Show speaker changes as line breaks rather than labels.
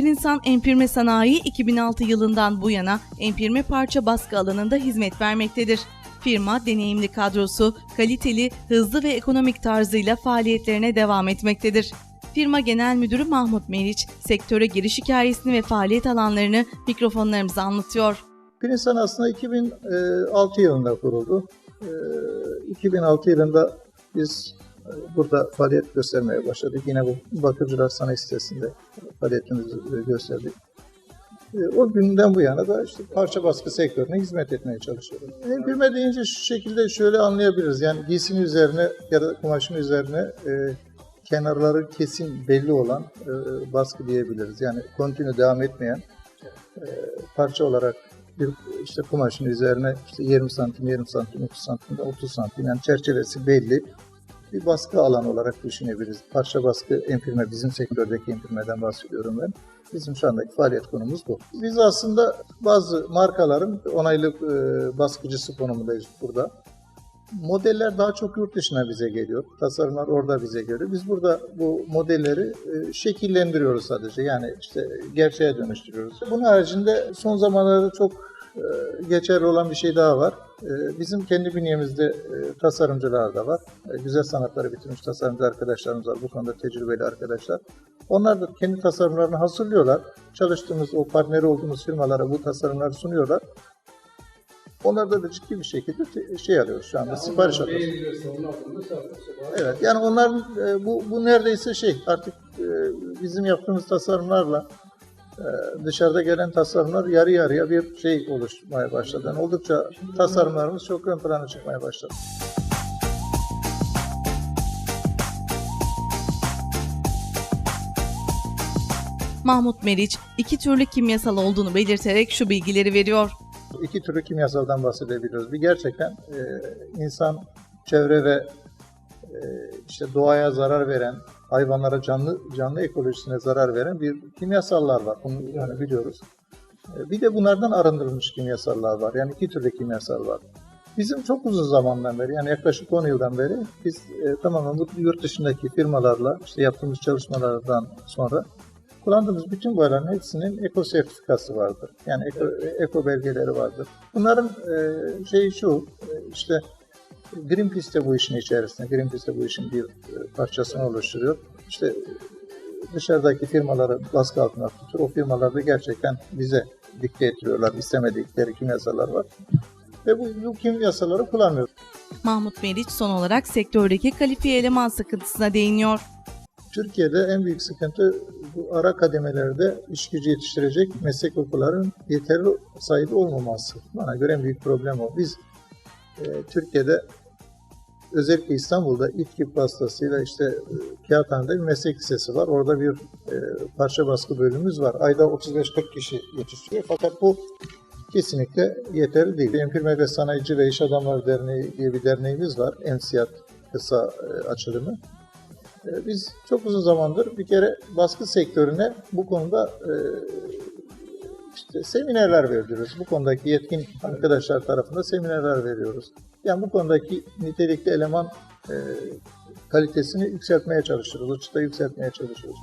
Pirinsan Empirme Sanayi 2006 yılından bu yana empirme parça baskı alanında hizmet vermektedir. Firma deneyimli kadrosu, kaliteli, hızlı ve ekonomik tarzıyla faaliyetlerine devam etmektedir. Firma Genel Müdürü Mahmut Meriç, sektöre giriş hikayesini ve faaliyet alanlarını mikrofonlarımıza anlatıyor.
Pirinsan aslında 2006 yılında kuruldu. Ee, 2006 yılında biz e, burada faaliyet göstermeye başladık. Yine bu Bakırcılar Sanayi sitesinde faaliyetimizi e, gösterdik. E, O günden bu yana da işte parça baskı sektörüne hizmet etmeye çalışıyoruz. Empirme deyince şu şekilde şöyle anlayabiliriz. Yani giysinin üzerine ya da kumaşın üzerine e, kenarları kesin belli olan e, baskı diyebiliriz. Yani kontinu devam etmeyen e, parça olarak bir işte kumaşın üzerine işte 20 santim, 20 santim, 30 santim, 30 santim yani çerçevesi belli bir baskı alanı olarak düşünebiliriz. Parça baskı empirme, bizim sektördeki empirmeden bahsediyorum ben. Bizim şu andaki faaliyet konumuz bu. Biz aslında bazı markaların onaylı e, baskıcısı konumundayız burada. Modeller daha çok yurt dışına bize geliyor. Tasarımlar orada bize geliyor. Biz burada bu modelleri e, şekillendiriyoruz sadece. Yani işte gerçeğe dönüştürüyoruz. Bunun haricinde son zamanlarda çok e, geçerli olan bir şey daha var. E, Bizim kendi bünyemizde e, tasarımcılar da var. E, Güzel sanatları bitirmiş tasarımcı arkadaşlarımız var. Bu konuda tecrübeli arkadaşlar. Onlar da kendi tasarımlarını hazırlıyorlar. Çalıştığımız, o partneri olduğumuz firmalara bu tasarımları sunuyorlar. Onlarda da ciddi bir şekilde şey alıyoruz şu anda, sipariş alıyoruz. Evet, yani onlar e, bu, bu neredeyse şey artık bizim yaptığımız tasarımlarla dışarıda gelen tasarımlar yarı yarıya bir şey oluşmaya başladı. Yani oldukça tasarımlarımız çok ön plana çıkmaya başladı.
Mahmut Meriç, iki türlü kimyasal olduğunu belirterek şu bilgileri veriyor.
İki türlü kimyasaldan bahsedebiliyoruz. Bir gerçekten e, insan, çevre ve işte doğaya zarar veren, hayvanlara canlı canlı ekolojisine zarar veren bir kimyasallar var. Bunu yani biliyoruz. E, bir de bunlardan arındırılmış kimyasallar var. Yani iki türlü kimyasal var. Bizim çok uzun zamandan beri yani yaklaşık 10 yıldan beri biz e, tamamen bu yurt dışındaki firmalarla işte yaptığımız çalışmalardan sonra kullandığımız bütün boyaların hepsinin eko sertifikası vardır. Yani eko, eko belgeleri vardır. Bunların e, şeyi şu, e, işte Greenpeace de bu işin içerisinde, Greenpeace de bu işin bir e, parçasını oluşturuyor. İşte e, dışarıdaki firmaları baskı altına tutuyor. O firmalar da gerçekten bize dikte ettiriyorlar. istemedikleri kimyasallar var. Ve bu, bu kimyasalları kullanmıyoruz.
Mahmut Meriç son olarak sektördeki kalifiye eleman sıkıntısına değiniyor.
Türkiye'de en büyük sıkıntı bu ara kademelerde iş gücü yetiştirecek meslek okulların yeterli sayıda olmaması. Bana göre en büyük problem o. Biz e, Türkiye'de özellikle İstanbul'da İTKİ vasıtasıyla işte e, Kağıthane'de bir meslek lisesi var. Orada bir e, parça baskı bölümümüz var. Ayda 35-40 kişi yetiştiriyor. Fakat bu kesinlikle yeterli değil. Empirme ve Sanayici ve İş Adamları Derneği diye bir derneğimiz var. EMSİAD kısa e, açılımı. Biz çok uzun zamandır bir kere baskı sektörüne bu konuda işte seminerler veriyoruz. Bu konudaki yetkin arkadaşlar tarafında seminerler veriyoruz. Yani bu konudaki nitelikli eleman e, kalitesini yükseltmeye çalışıyoruz. O çıtayı yükseltmeye çalışıyoruz.